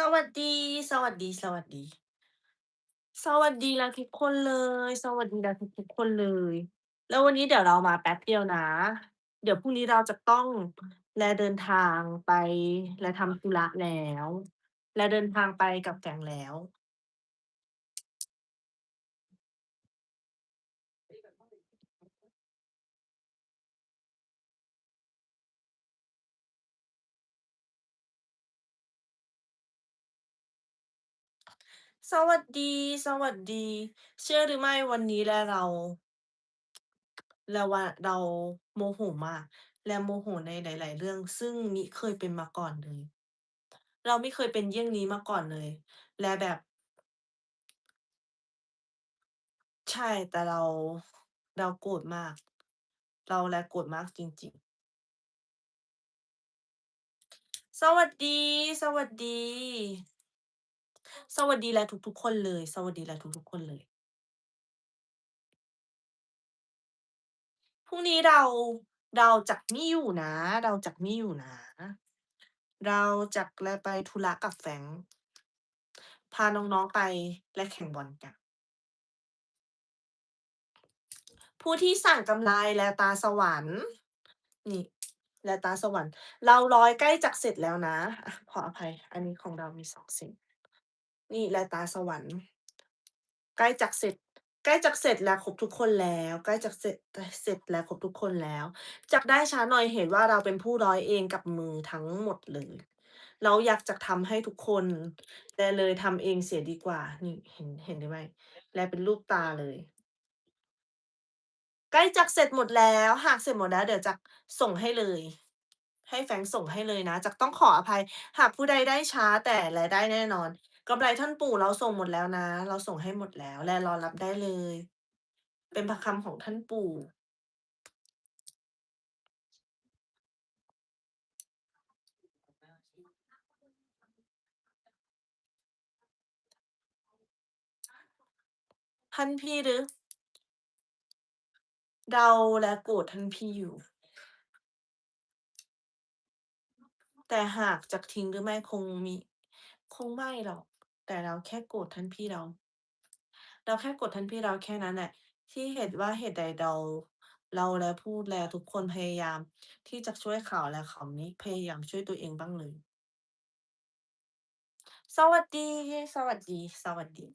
สวัสดี สวัสดี สวัสดี สวัสดีแล้วทุกคนเลย สวัสดีแล้วทุกๆคนเลย แล้ววันนี้เดี๋ยวเรามาแป๊บเดียวนะ เดี๋ยวพรุ่งนี้เราจะต้องแลเดินทางไป และทำธุระแล้ว และเดินทางไปกับแกงแล้ว สวัสดี สวัสดี เชื่อหรือไม่วันนี้และเรา เราอะเราโมโหมาก และโมโหในหลาย ๆ เรื่อง ซึ่งมิเคยเป็นมาก่อนเลย เราไม่เคยเป็นเยี่ยงนี้มาก่อนเลย และแบบ ใช่ แต่เรา เราโกรธมาก เราและโกรธมากจริง ๆ สวัสดี สวัสดี สวัสดีและทุก ๆ คนเลย สวัสดีและทุก ๆ คนเลย พรุ่งนี้เรา เราจักมิอยู่นะ เราจักมิอยู่นะ เราจักแลไปธุระกับแฟรงก์พาน้อง ๆ ไปและแข่งบอลกัน ผู้ที่สั่งกำไลและตาสวรรค์ นี่ และตาสวรรค์ เราร้อยใกล้จะเสร็จแล้วนะอะขออภัย อันนี้ของเรามี2สิ่ง นี่แลตาสวรรค์ ใกล้จะเสร็จ ใกล้จะเสร็จแล้วครบทุกคนแล้ว ใกล้จะเสร็จเสร็จแล้วครบทุกคนแล้วจักได้ช้าหน่อยเหตุว่าเราเป็นผู้ร้อยเองกับมือทั้งหมดเลย เราอยากจะทำให้ทุกคนแลเลยทำเองเสียดีกว่า นี่เห็นเห็นหรือไม่แลเป็นรูปตาเลย ใกล้จะเสร็จหมดแล้ว หากเสร็จหมดแล้ว เดี๋ยวจักส่งให้เลย ให้แฟงส่งให้เลยนะจักต้องขออภัย หากผู้ใดได้ช้าแต่แลได้แน่นอน กำไลท่านปู่เราส่งหมดแล้วนะ เราส่งให้หมดแล้ว แลรอรับได้เลย เป็นพระคำของท่านปู่ท่านพี่หรือเราและโกรธท่านพี่อยู่ แต่หากจักทิ้งหรือไม่คงมิคงไม่หรอก แต่เราแค่โกรธท่านพี่เรา เราแค่โกรธท่านพี่เราแค่นั้นแหละที่เหตุว่าเหตุใดเราเราและพูดและทุกคนพยายาม ที่จะช่วยเขาและเขามิพยายามช่วยตัวเองบ้างเลย สวัสดี สวัสดี สวัสดี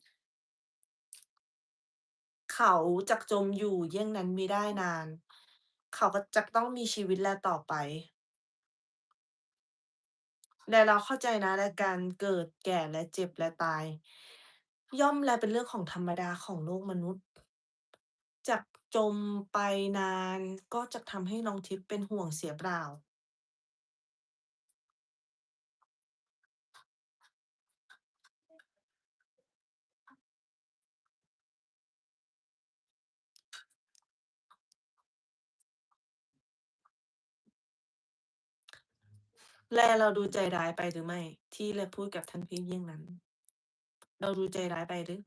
เขาจักจมอยู่เยี่ยงนั้นมิได้นาน เขาก็จักต้องมีชีวิตแลต่อไป และเราเข้าใจนะ และการเกิด แก่ และเจ็บ และตาย ย่อมแลเป็นเรื่องของธรรมดาของโลกมนุษย์ จากจมไปนานก็จะทำให้น้องทิพย์เป็นห่วงเสียเปล่า และเราดูใจร้ายไปหรือไม่ ที่แลพูดกับท่านพี่เยี่ยงนั้น เราดูใจร้ายไปหรือ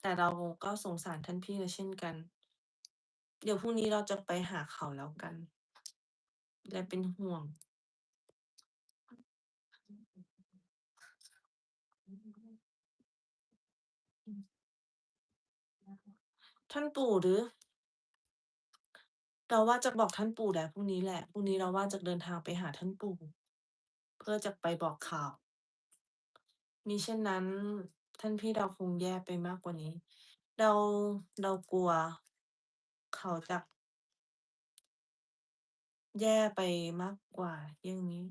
แต่เราก็สงสารท่านพี่นะเช่นกัน เดี๋ยวพรุ่งนี้เราจะไปหาเขาแล้วกัน และเป็นห่วงท่านปู่หรือ เราว่าจะบอกท่านปู่แหละ พรุ่งนี้แหละ พรุ่งนี้เราว่าจะเดินทางไปหาท่านปู่ เพื่อจะไปบอกข่าว มิเช่นนั้น ท่านพี่เราคงแย่ไปมากกว่านี้ เราเรากลัว เขาจะแย่ไปมากกว่าอย่างนี้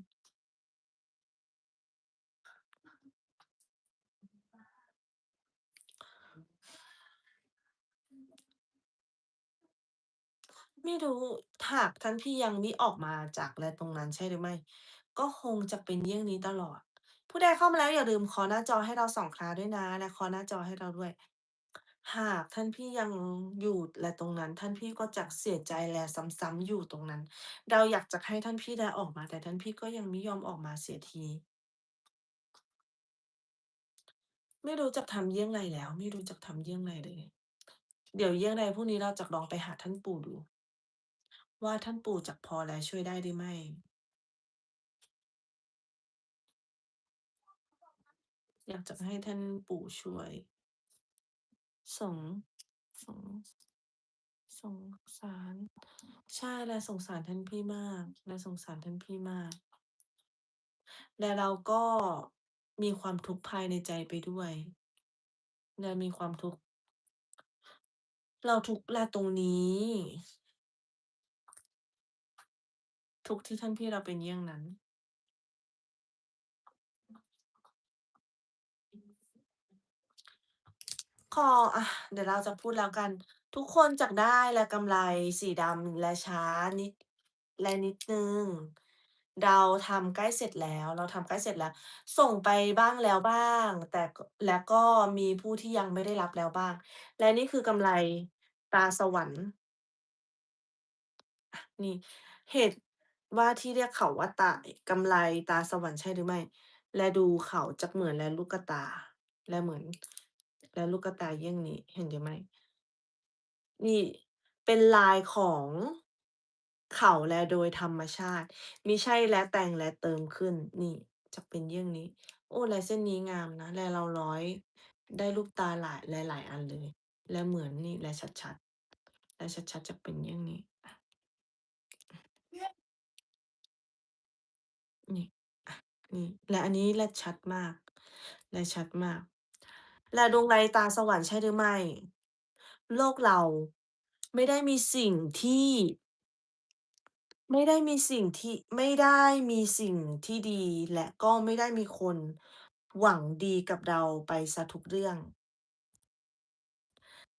ไม่รู้ หากท่านพี่ยังมิออกมาจากแลตรงนั้นใช่หรือไม่ ก็คงจะเป็นเยี่ยงนี้ตลอด ผู้ใดเข้ามาแล้วอย่าลืมเคาะหน้าจอให้เรา2ครั้งด้วยนะ และเคาะหน้าจอให้เราด้วย หากท่านพี่ยังอยู่แลตรงนั้น ท่านพี่ก็จะเสียใจและซ้ำๆอยู่ตรงนั้น เราอยากจะให้ท่านพี่ได้ออกมา แต่ท่านพี่ก็ยังไมิยอมออกมาเสียที ไม่รู้จักทำเยี่ยงไรแล้ว ไม่รู้จักทำเยี่ยงไรเลย เดี๋ยวเยี่ยงใดพรุ่งนี้เราจะลองไปหาท่านปู่ดู ว่าท่านปู่จักพอและช่วยได้หรือไม่อยากจะให้ท่านปู่ช่วยสงสงสงสาร ใช่และสงสารท่านพี่มาก และสงสารท่านพี่มาก และเราก็มีความทุกข์ภายในใจไปด้วย และมีความทุกข์ เราทุกข์และตรงนี้ ทุกที่ท่านพี่เราเป็นเยี่ยงนั้น ขออะเดี๋ยวเราจะพูดแล้วกัน ทุกคนจักได้และกำไรสีดำและช้านิดและนิดนึงเราทำใกล้เสร็จแล้ว เราทำใกล้เสร็จแล้ว ส่งไปบ้างแล้วบ้าง แต่และก็มีผู้ที่ยังไม่ได้รับแล้วบ้าง และนี่คือกำไรตาสวรรค์นี่เหตุ ว่าที่เรียกเขาว่าตาเอ๊ะกำไลตาสวรรค์ใช่หรือไม่ และดูเขาจักเหมือนแลลูกกะตา และเหมือน และลูกกะตาเยี่ยงนี้ เห็นหรือไม่ นี่เป็นลายของเขาแลโดยธรรมชาติมิใช่และแต่งและเติมขึ้น นี่จะเป็นเยี่ยงนี้ โอ้ลายเส้นนี้งามนะ และเราร้อย ได้ลูกตาหลายหลายๆอันเลย และเหมือนนี่และชัดๆและชัดๆจะเป็นเยี่ยงนี้ อะ นี่ และอันนี้แลชัดมาก แลชัดมากและดวงในตาสวรรค์ใช่หรือไม่ โลกเราไม่ได้มีสิ่งที่ ไม่ได้มีสิ่งที่ ไม่ได้มีสิ่งที่ดี และก็ไม่ได้มีคนหวังดีกับเราไปเสียทุกเรื่อง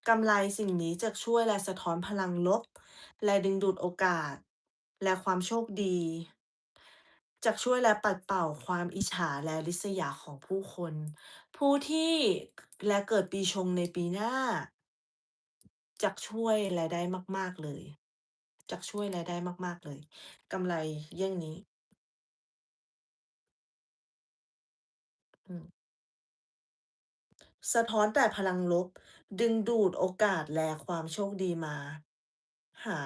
กำไลสิ่งนี้จะช่วยและสะท้อนพลังลบ และดึงดูดโอกาส และความโชคดี จะช่วยและปัดเป่าความอิจฉาและริษยาของผู้คน ผู้ที่และเกิดปีชงในปีหน้า จักช่วยและได้มาก ๆ เลย จักช่วยและได้มาก ๆ เลยกำไลเยี่ยงนี้สะท้อนแต่พลังลบ ดึงดูดโอกาสและความโชคดีมา หา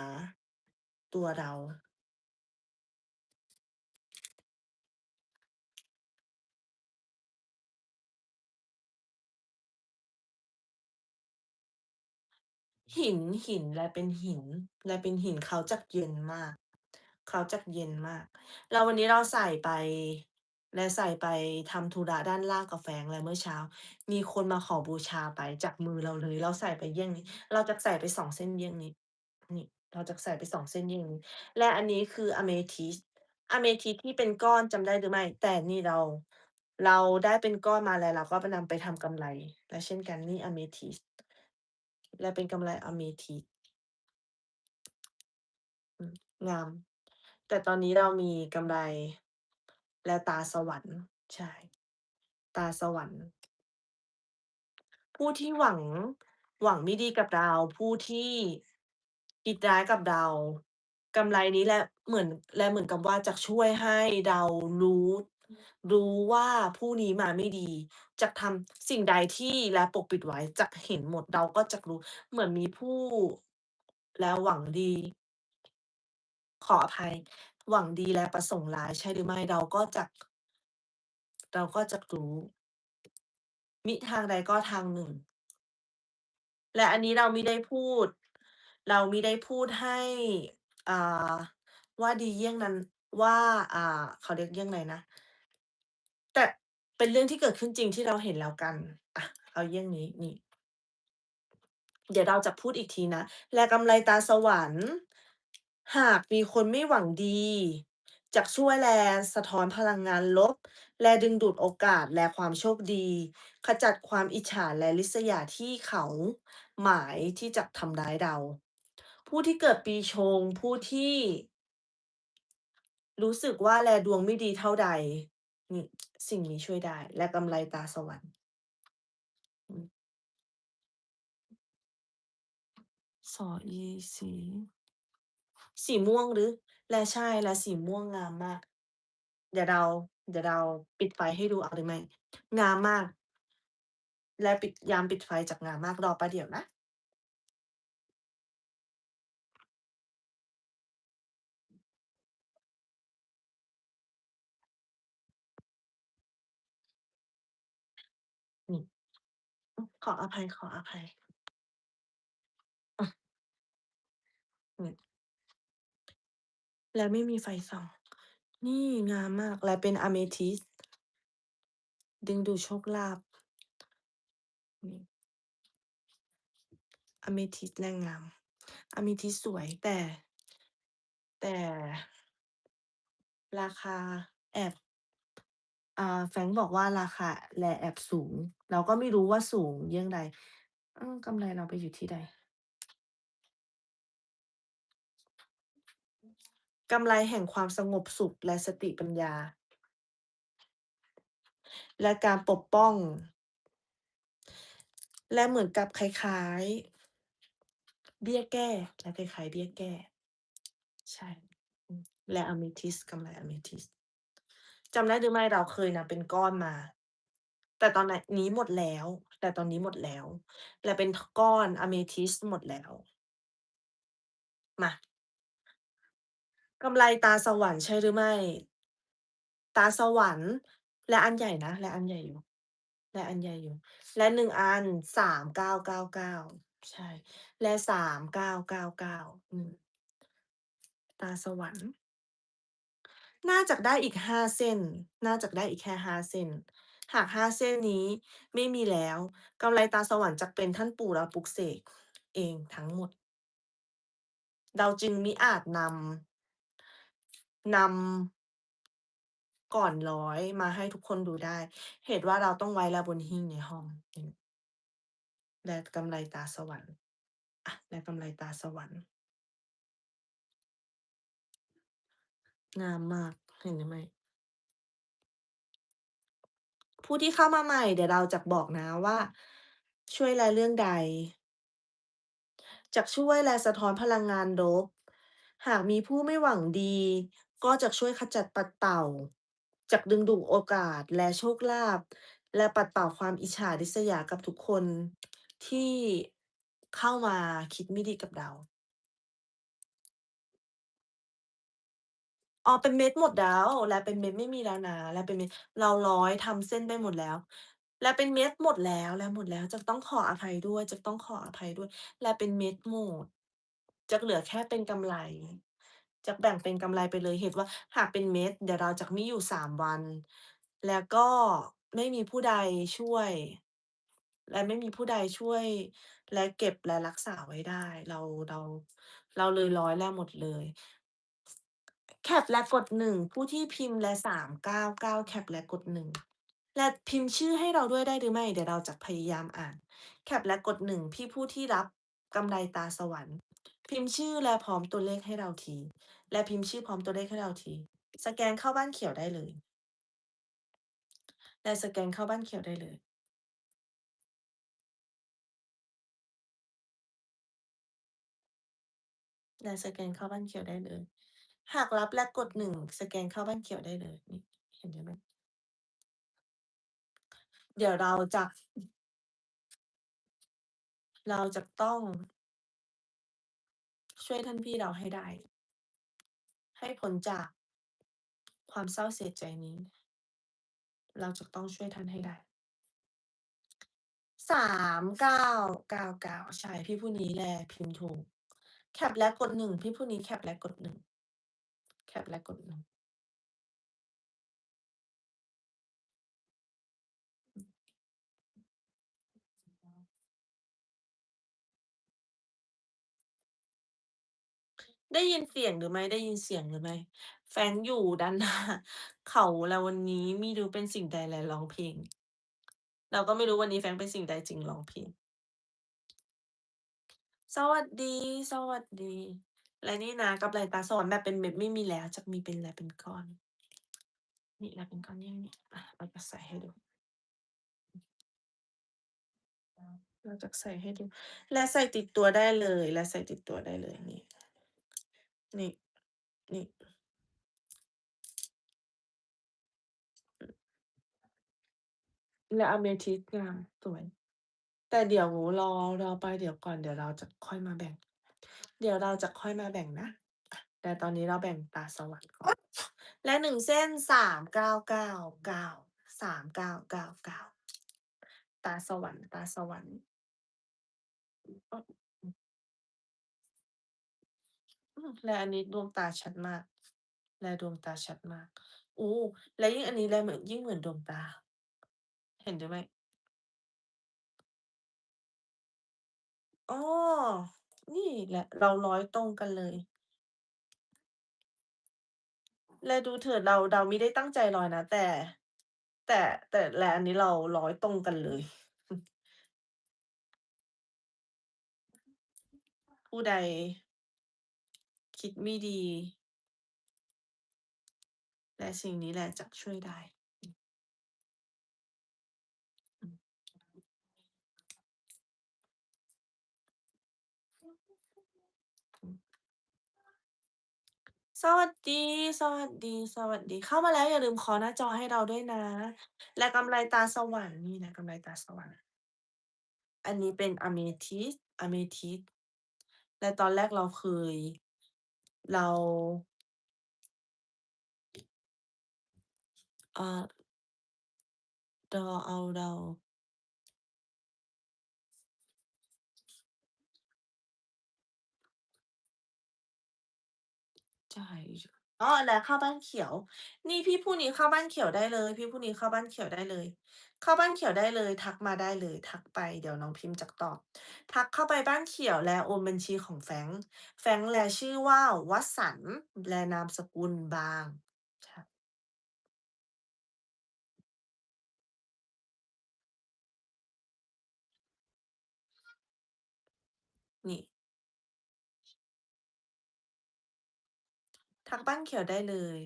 ตัวเรา หินหินและเป็นหิน และเป็นหินเขาจักเย็นมาก เขาจักเย็นมากแล้ววันนี้เราใส่ไป และใส่ไปทำธุระด้านล่างกับแฟงและเมื่อเช้า มีคนมาขอบูชาไปจากมือเราเลย เราใส่ไปเยี่ยงนี้ เราจักใส่ไป2เส้นเยี่ยงนี้ นี่เราจักใส่ไป2เส้นเยี่ยงนี้ และอันนี้คือ Amethyst Amethyst ที่เป็นก้อนจำได้หรือไม่ แต่นี่เรา เราได้เป็นก้อนมาแล้วเราก็ไปนำไปทำกำไร และเช่นกันนี่ Amethyst และเป็นกำไร Amethyst อืมงาม แต่ตอนนี้เรามีกำไรและตาสวรรค์ใช่ ตาสวรรค์ ผู้ที่หวังหวังไม่ดีกับเรา ผู้ที่คิดร้ายกับเรากำไรนี้แหละเหมือนและเหมือนกับว่าจะช่วยให้เรารู้ รู้ว่าผู้นี้มาไม่ดีจักทำสิ่งใดที่และปกปิดไว้จักเห็นหมด เราก็จักรู้ เหมือนมีผู้ และหวังดี ขออภัย หวังดีและประสงค์ร้าย ใช่หรือไม่ เราก็จัก เราก็จักรู้ มิทางใดก็ทางหนึ่ง และอันนี้เรามิได้พูด เรามิได้พูดให้ อ่า ว่าดีเยี่ยงนั้น ว่า อ่า เขาเรียกเยี่ยงไรนะ เป็นเรื่องที่เกิดขึ้นจริงที่เราเห็นแล้วกัน อะ เอาเยี่ยงนี้นี่ เดี๋ยวเราจะพูดอีกทีนะ และกำไลตาสวรรค์ หากมีคนไม่หวังดี จักช่วยแลสะท้อนพลังงานลบ และดึงดูดโอกาสและความโชคดี ขจัดความอิจฉาและริษยาที่เขาหมายที่จะทำร้ายเรา ผู้ที่เกิดปีชง ผู้ที่ รู้สึกว่าแลดวงไม่ดีเท่าใด นี่สิ่งนี้ช่วยได้ และกำไลตาสวรรค์ อืม ส อี สี สีม่วงหรือ และใช่ และสีม่วงงามมาก เดี๋ยวเรา เดี๋ยวเราปิดไฟให้ดูเอาหรือไม่งามมาก และปิด ยามปิดไฟจักงามมาก รอแป๊บเดียวนะ ขออภัยขออภัยและไม่มีไฟส่อง นี่งามมาก และเป็นอะเมทิสต์ดึงดูโชคลาภอะเมทิสต์แลงามอะเมทิสต์สวยแต่ แต่ ราคาแอบ อ่าแฟงบอกว่า ราคาแลแอบสูง เราก็ไม่รู้ว่าสูงเยี่ยงใด เออ กำไรเราไปอยู่ที่ใด กำไรแห่งความสงบสุขและสติปัญญา และการปกป้อง และเหมือนกับคล้ายๆ เบี้ยแก้ และคล้ายๆ เบี้ยแก้ ใช่อืมและอะเมทิสกำไรอะเมทิส จำได้หรือไม่เราเคยนับเป็นก้อนมา แต่ตอนนนี้หมดแล้ว แต่ตอนนี้หมดแล้วและเป็น ท ก้อนอะเมทิสต์หมดแล้ว มา กำไรตาสวรรค์ใช่หรือไม่ ตาสวรรค์ และอันใหญ่นะ และอันใหญ่อยู่ และอันใหญ่อยู่ และ 1 อัน 3999 ใช่ และ 3999 อืม ตาสวรรค์ น่าจะได้อีก 5 เส้น น่าจะได้อีกแค่ 5 เส้น หาก 5 เส้นนี้ไม่มีแล้วกำไรตาสวรรค์จะเป็นท่านปู่และปลุกเสกเองทั้งหมด เราจึงมิอาจนำนำก่อนร้อยมาให้ทุกคนดูได้ เหตุว่าเราต้องไว้ไว้บนหิ้งในห้อง และกำไรตาสวรรค์อะและกำไรตาสวรรค์ งามมาก เห็นไหม?ผู้ที่เข้ามาใหม่ เดี๋ยวเราจะบอกนะว่า ช่วยแลเรื่องใดจะช่วยและสะท้อนพลังงานลบ หากมีผู้ไม่หวังดี ก็จะช่วยขจัดปัดเป่าจะดึงดูดโอกาสและโชคลาภ และปัดเป่าความอิจฉาริษยากับทุกคนที่เข้ามาคิดไม่ดีกับเรา อ๋อ เป็นเม็ดหมดแล้ว และเป็นเม็ดไม่มีแล้วนะ และเป็นเม็ด เราร้อยทำเส้นไปหมดแล้ว และเป็นเม็ดหมดแล้ว และหมดแล้ว จะต้องขออภัยด้วย จะต้องขออภัยด้วย และเป็นเม็ดหมด จะเหลือแค่เป็นกำไร จะแบ่งเป็นกำไรไปเลย เหตุว่า หากเป็นเม็ด เดี๋ยวเราจะมีอยู่ 3 วัน แล้วก็ไม่มีผู้ใดช่วย และไม่มีผู้ใดช่วย และเก็บ และรักษาไว้ได้ เรา เรา เราเลยร้อย และหมดเลย แคปและกด1ผู้ที่พิมพ์และ399แคปและกด1และพิมพ์ชื่อให้เราด้วยได้หรือไม่เดี๋ยวเราจะพยายามอ่าน แคปและกด1พี่ผู้ที่รับกำไรตาสวรรค์ พิมพ์ชื่อและพร้อมตัวเลขให้เราที และพิมพ์ชื่อพร้อมตัวเลขให้เราที สแกนเข้าบ้านเขียวได้เลย และสแกนเข้าบ้านเขียวได้เลย และสแกนเข้าบ้านเขียวได้เลย หากรับและกด1สแกนเข้าบ้านเขียวได้เลยนี่เห็นไหม?เดี๋ยวเราจะ เราจะต้อง ช่วยท่านพี่เราให้ได้ ให้พ้นจากความเศร้าเสียใจนี้ เราจะต้องช่วยท่านให้ได้3999ใช่พี่ผู้นี้แหละพิมพ์ถูก แคปและกด1พี่ผู้นี้แคปและกด1แค ปและกด1อือได้ยินเสียงหรือไม่ได้ยินเสียงหรือไม่ แฟรงอยู่ด้านหน้า เขาและวันนี้มิรู้เป็นสิ่งใดแลร้องเพลง เราก็ไม่รู้วันนี้แฟรงเป็นสิ่งใดจึงร้องเพลง สวัสดี สวัสดี และนี่นะกำไรตาสวรรค์แบบเป็นเม็ดไม่มีแล้ว จะมีเป็นและเป็นก้อน นี่และเป็นก้อนอย่างงี้อะเราจะใส่ให้ดูเราจะใส่ให้ดู และใส่ติดตัวได้เลย และใส่ติดตัวได้เลยนี่ นี่ นี่ และอเมทิสงามสวย แต่เดี๋ยวรอรอไปเดี๋ยวก่อนเดี๋ยวเราจะค่อยมาแบ่ง เดี๋ยวเราจะค่อยมาแบ่งนะอะแต่ตอนนี้เราแบ่งตาสวรรค์ก่อน และ1เส้น3999 3999ตาสวรรค์ตาสวรรค์อืออ้ออืออืมแลอันนี้ดวงตาชัดมาก แลดวงตาชัดมากโอ้แล้วยิ่งอันนี้แลเหมือนยิ่งเหมือนดวงตา เห็นด้วยไหม?อ้อ นี่แหละ เรา100ตรงกันเลย แลดูเถิดเราเราไมิได้ตั้งใจ100นะ แต่ แต่แต่แลอันนี้เรา100ตรงกันเลย ผู้ใด คิดไม่ดี และสิ่งนี้แหละจักช่วยได้ อืม อืม อืม สวัสดี สวัสดี สวัสดี เข้ามาแล้วอย่าลืมเคาะหน้าจอให้เราด้วยนะ และกำไลตาสวรรค์นี่แลกำไลตาสวรรค์อันนี้เป็น Amethyst Amethyst และตอนแรกเราเคย เราอ่าดอเอาเดา ใช่อ้อและเข้าวบ้านเขียว นี่พี่ผู้นี้ข้าวบ้านเขียวได้เลย พี่ผู้นี้ข้าวบ้านเขียวได้เลยเข้าบ้านเขียวได้เลย ทักมาได้เลย ทักไปเดี๋ยวน้องพิมพ์จักตอบ ทักเข้าไปบ้านเขียวแลโอนบัญชีของแฟรงค์แฟรงค์แลชื่อว่าวสันต์แลนามสกุลบางนี่ พักบ้านเขียวได้เลย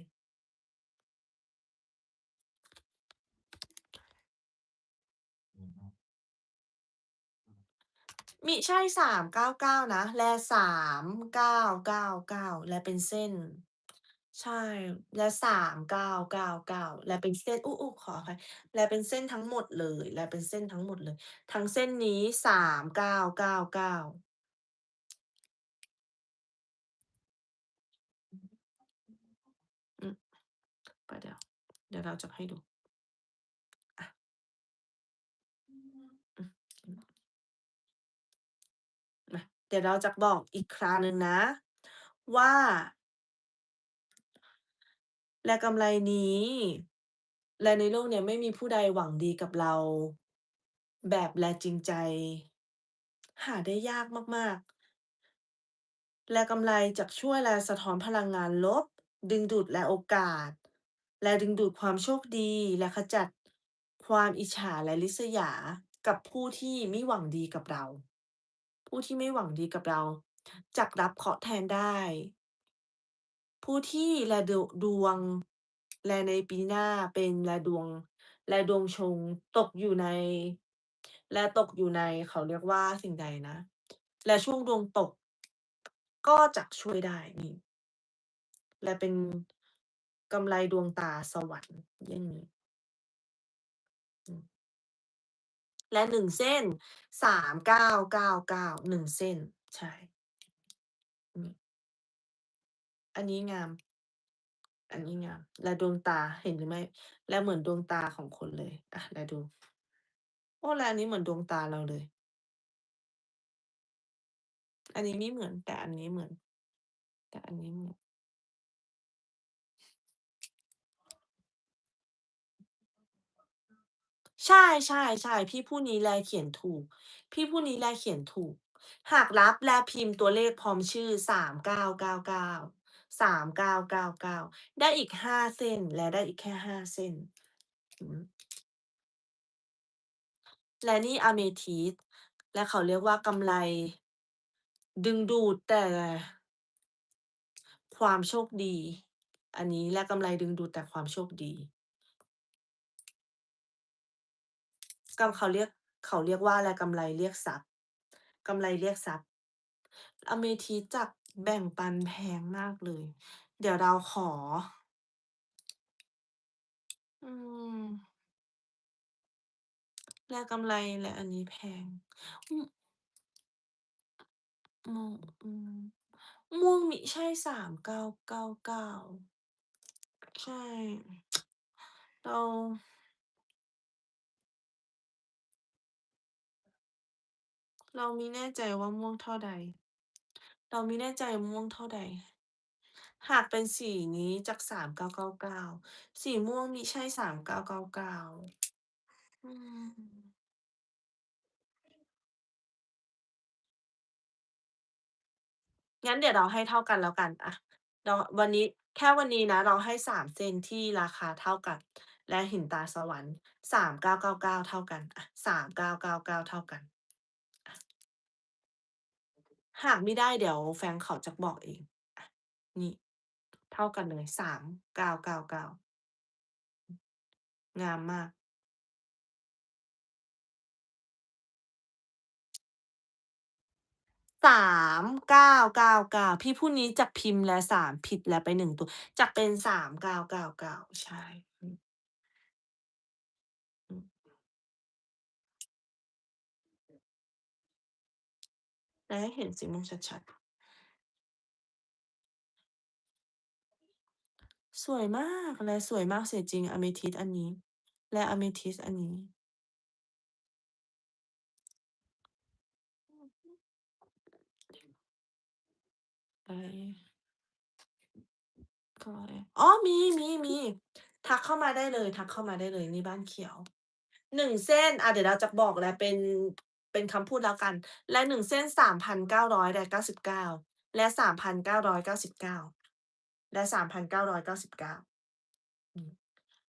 มิใช่สามเก้าเก้านะ แลสามเก้าเก้าเก้าแลเป็นเส้น ใช่ แลสามเก้าเก้าเก้าแลเป็นเส้นอู้อู้ขออภัแลเป็นเส้นทั้งหมดเลย แลเป็นเส้นทั้งหมดเลย ทั้งเส้นนี้สามเก้าเก้าเก้าม ประเดี๋ยว เดี๋ยวเราจะให้ดูเดี๋ยวเราจะบอกอีกคราหนึ่งนะ ว่า แลกำไลนี้ และในโลกเนี้ยไม่มีผู้ใดหวังดีกับเรา แบบแลจริงใจ หาได้ยากมากๆ แลกำไลจักช่วยแลสะท้อนพลังงานลบ ดึงดูดแลโอกาส และดึงดูดความโชคดีและขจัดความอิจฉาและริษยากับผู้ที่ไมิหวังดีกับเรา ผู้ที่ไม่หวังดีกับเราจักรับเคราะห์แทนได้ ผู้ที่แลดวดวง แลในปีหน้าเป็นแลดวง แลดวงชงตกอยู่ใน แลตกอยู่ในเขาเรียกว่าสิ่งใดนะ และช่วงดวงตก ก็จักช่วยได้นี่และเป็น กำไลดวงตาสวรรค์อย่างงี้อืมและ1เส้น3999 1เก้าเก้าหนึ่งเส้น ใช่ อันนี้งาม อันนี้งาม และดวงตาเห็นหรือไม่และเหมือนดวงตาของคนเลยอะและดู โอ้แลอันนี้เหมือนดวงตาเราเลย อันนี้ไม่เหมือนแต่อันนี้เหมือน แต่อันนี้เหมือน ใช่ ๆ ๆ พี่ผู้นี้แลเขียนถูก พี่ผู้นี้แลเขียนถูก หากรับแลพิมพ์ตัวเลขพร้อมชื่อ 3999 3999 ได้อีก 5 เส้น แลได้อีกแค่ 5 เส้น อือฮึและนี่ Amethyst และเขาเรียกว่ากำไลดึงดูดแต่ ความโชคดี อันนี้ และกำไลดึงดูดแต่ความโชคดี ก็เขาเรียกเขาเรียกว่าแลกำไลเรียกทรัพย์กำไลเรียกทรัพย์ Amethyst จักแบ่งปันแพงมากเลย เดี๋ยวเราขอ อืมแลกกำไลและอันนี้แพงมม่วงมม่วงมิใช่3999ใช่ เรา เราม่แน่ใจว่าม่วงเท่าใด เราม่แน่ใจม่วงเท่าใด หากเป็นสีนี้จาก3999สีม่วงมิใช่3999อืม งั้นเดี๋ยวเราให้เท่ากันแล้วกัน อะ เรา วันนี้ แค่วันนี้นะ เราให้ 3เส้นที่ราคาเท่ากัน และหินตาสวรรค์ 3999 เท่ากัน อะ 3999 เท่ากัน หากไม่ได้เดี๋ยวแฟนเขาจะบอกเองนี่ เท่ากันเลยสามเก้าเก้าเก้างามมาก สามเก้าเก้าเก้าพี่ผู้นี้จะพิมพ์แล้วสามผิดแล้วไปหนึ่งตัวจะเป็นสามเก้าเก้าเก้าใช่ม แต่ให้เห็นสีม่วงชัดๆ สวยมากแลสวยมากเสวยจริงอเมทิสต์อันนี้ และอเมทิสต์อันนี้อือฮึไอก็อ๋อมีทักเข้ามาได้เลย ทักเข้ามาได้เลยนี่บ้านเขียว1เส้นอะเดี๋ยวเราจะบอกและเป็น เป็นคำพูดแล้วกัน และ1เส้น3,999และ3,999และ3,999อืม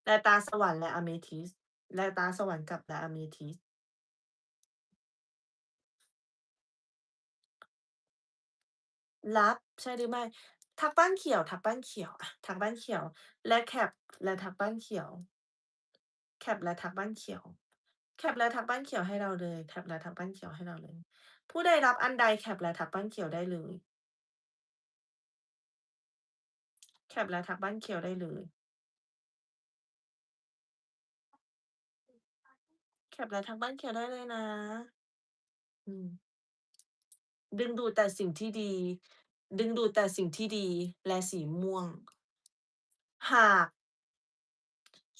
และตาสวรรค์และอะเมทิส และตาสวรรค์กับและอะเมทิส รับใช่หรือไม่ ทักบ้านเขียว ทักบ้านเขียวอะทักบ้านเขียว และแคปและทักบ้านเขียว แคปและทักบ้านเขียว แคปและทักบ้านเขียวให้เราเลยแคปและทักบ้านเขียวให้เราเลย ผู้ใดรับอันใดแคปและทักบ้านเขียวได้เลยแคปและทักบ้านเขียวได้เลยแคปและทักบ้านเขียวได้เลยนะดึงดูดแต่สิ่งที่ดี ดึงดูดแต่สิ่งที่ดีและสีม่วง หาก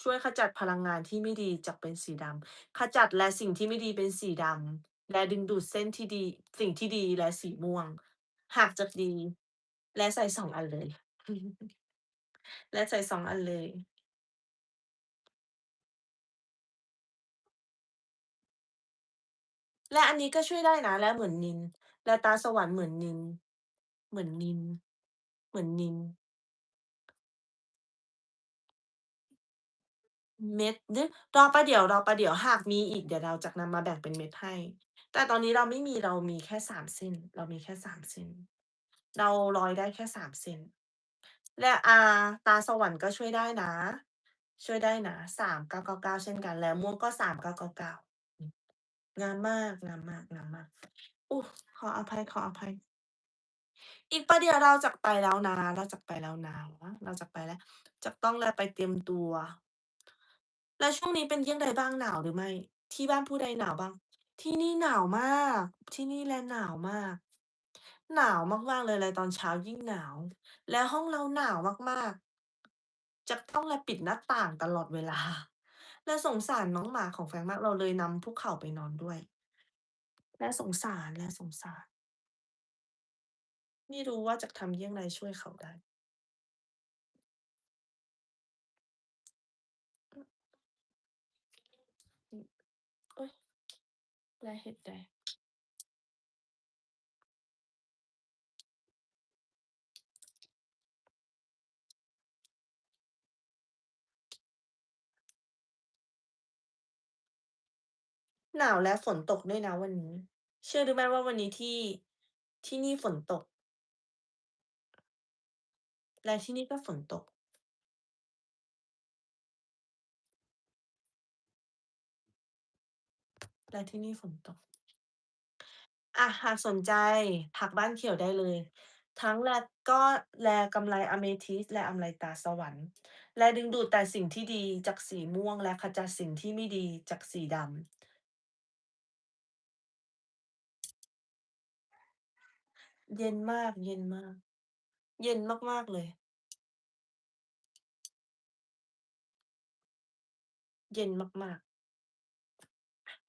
ช่วยขจัดพลังงานที่ไม่ดีจากเป็นสีดำขจัดและสิ่งที่ไม่ดีเป็นสีดำและดึงดูดเส้นที่ดี สิ่งที่ดีและสีม่วง หากจะดี และใส่2อันเลย และใส่2อันเลยและอันนี้ก็ช่วยได้นะและเหมือนนิลและตาสวรรค์เหมือนนิลเหมือนนิลเหมือนนิล เม็ดดึรอประเดี๋ยว รอประเดี๋ยว หากมีอีก เดี๋ยวเราจะนำมาแบ่งเป็นเม็ดให้ แต่ตอนนี้เราไม่มี เรามีแค่ 3 เส้น เรามีแค่ 3 เส้น เราร้อยได้แค่ 3 เส้น และ อ่า ตาสวรรค์ก็ช่วยได้นะ ช่วยได้นะ 3999 เช่นกัน และม่วงก็ 3999 อืม งามมาก งามมาก งามมากโอ้ขออภัยๆอีกประเดี๋ยวเราจักไปแล้วนะ เราจักไปแล้วนะ เราจักไปแล้ว จักต้องแลไปเตรียมตัว แล้วช่วงนี้เป็นเยี่ยงใดบ้าง หนาวหรือไม่?ที่บ้านผู้ใดหนาวบ้าง?ที่นี่หนาวมาก ที่นี่แลหนาวมาก หนาวมาก ๆ เลย และตอนเช้ายิ่งหนาว และห้องเราหนาวมาก ๆจักต้องแลปิดหน้าต่างตลอดเวลา และสงสารน้องหมาของแฟรงก์มาก เราเลยนำพวกเขาไปนอนด้วย และสงสาร และสงสาร ไม่รู้ว่าจะทำเยี่ยงไรช่วยเขาได้ อือ อือ โอ๊ย และเหตุใดหนาวและฝนตกด้วยนะวันนี้ เชื่อหรือไม่ว่าวันนี้ที่ที่นี่ฝนตก และที่นี่ก็ฝนตก และที่นี่ฝนตกอะหากสนใจทักบ้านเขียวได้เลย ทั้งแลก็แลกำไลอะเมทิสต์และกำไลตาสวรรค์ และดึงดูดแต่สิ่งที่ดีจากสีม่วงและขจัดสิ่งที่ไม่ดีจากสีดำเย็นมาก เย็นมาก เย็นมาก ๆ เลย เย็นมากๆ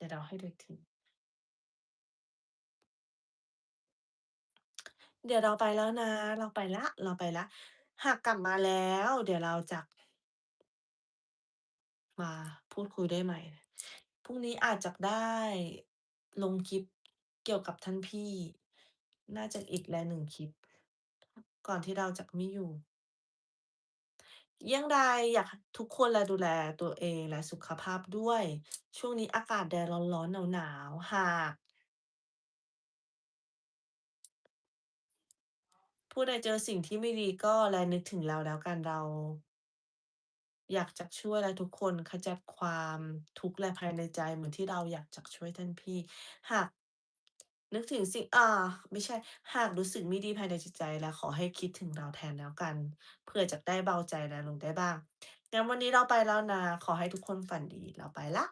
เดี๋ยวเราให้ดูอีกทีเดี๋ยวเราไปแล้วนะ เราไปละ เราไปละ หากกลับมาแล้ว เดี๋ยวเราจะ มาพูดคุยได้ใหม่ พรุ่งนี้อาจจะได้ลงคลิปเกี่ยวกับท่านพี่ น่าจะอีกแลหนึ่งคลิป ก่อนที่เราจะไม่อยู่ ยี่ยงใดอยากทุกคนแลดูแลตัวเองและสุขภาพด้วย ช่วงนี้อากาศแดดร้อนๆหนาวๆ หาก ผู้ใดเจอสิ่งที่ไม่ดีก็แลนึกถึงเราแล้วกันเรา อยากจะช่วยและทุกคนขจัดความทุกข์และภายในใจเหมือนที่เราอยากจะช่วยท่านพี่ หาก นึกถึงสิ่ง อ่า ไม่ใช่ หากรู้สึกไม่ดีภายในจิตใจแล้ว ขอให้คิดถึงเราแทนแล้วกัน เผื่อจะได้เบาใจและลงได้บ้าง งั้นวันนี้เราไปแล้วนะ ขอให้ทุกคนฝันดี เราไปแล้ว